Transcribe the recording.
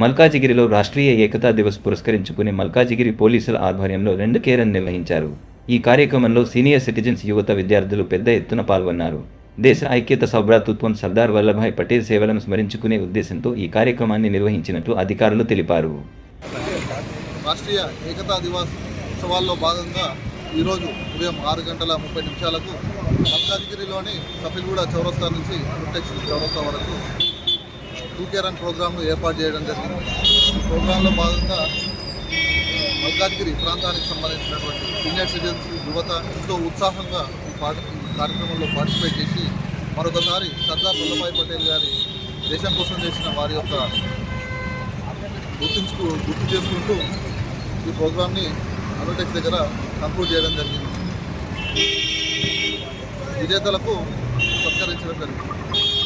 మల్కాజిగిరిలో రాష్ట్రీయ ఏకతా దివస్ పురస్కరించుకుని మల్కాజిగిరి పోలీసుల ఆధ్వర్యంలో రెండు కేరన్ నిర్వహించారు. ఈ కార్యక్రమంలో సీనియర్ సిటిజన్స్ యువత విద్యార్థులు పెద్ద ఎత్తున పాల్గొన్నారు. దేశ ఐక్యత సభ్రాతృత్వం సర్దార్ వల్లభాయ్ పటేల్ సేవలను స్మరించుకునే ఉద్దేశంతో ఈ కార్యక్రమాన్ని నిర్వహించినట్లు అధికారులు తెలిపారు. రాష్ట్రీయ ఏకతా దివాస్ ఉత్సవాల్లో భాగంగా ఈరోజు ఉదయం ఆరు గంటల ముప్పై నిమిషాలకు మల్కాజ్గిరిలోని సఫిల్గూడ చౌరస్తా నుంచి చౌరస్తా వరకు టూకే రన్ ప్రోగ్రాంను ఏర్పాటు చేయడం జరిగింది. ఈ ప్రోగ్రాంలో భాగంగా మల్కాజ్గిరి ప్రాంతానికి సంబంధించినటువంటి సీనియర్ సిటిజన్స్ యువత ఎంతో ఉత్సాహంగా ఈ పాట కార్యక్రమంలో పార్టిసిపేట్ చేసి మరొకసారి సర్దార్ వల్లభాయ్ పటేల్ గారి దేశం కోసం చేసిన వారి యొక్క గుర్తించుకు గుర్తు చేసుకుంటూ ఈ ప్రోగ్రామ్ని అనోటెక్స్ దగ్గర కంక్లూడ్ చేయడం జరిగింది. విజేతలకు సత్కరించడం జరిగింది.